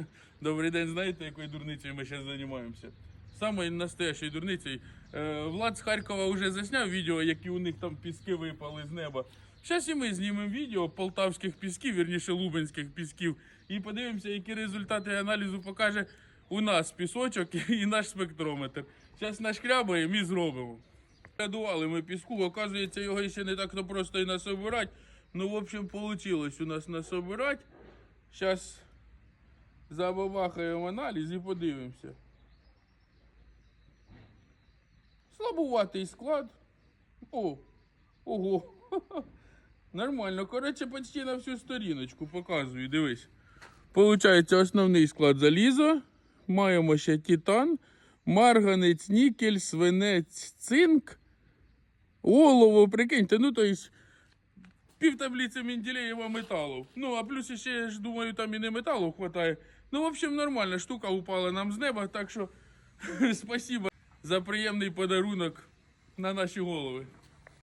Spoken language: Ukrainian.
Добрий день, знаєте, якою дурницею ми зараз займаємося? Самою настоящою дурницею. Е, Влад з Харкова вже засняв відео, які у них там піски випали з неба. Зараз і ми знімемо відео полтавських пісків, вірніше лубенських пісків, і подивимося, які результати аналізу покаже у нас пісочок і наш спектрометр. Зараз нашкрябаємо і зробимо. Рядували ми піску, оказується, його ще не так то просто і насобирати. Ну, в общем, вийшло у нас насобирати. Зараз забабахаємо аналіз і подивимося. Слабуватий склад. О, ого. Нормально. Коротше, почти на всю сторіночку показую, дивись. Получається основний склад залізо. Маємо ще титан, марганець, нікель, свинець, цинк, олово, прикиньте, ну то есть пів таблиці Менделєєва металу. Ну, а плюс ще, я ж думаю, там і не металу хватає. Ну, в общем, нормальна штука упала нам з неба, так що спасибо за приємний подарунок на наші голови.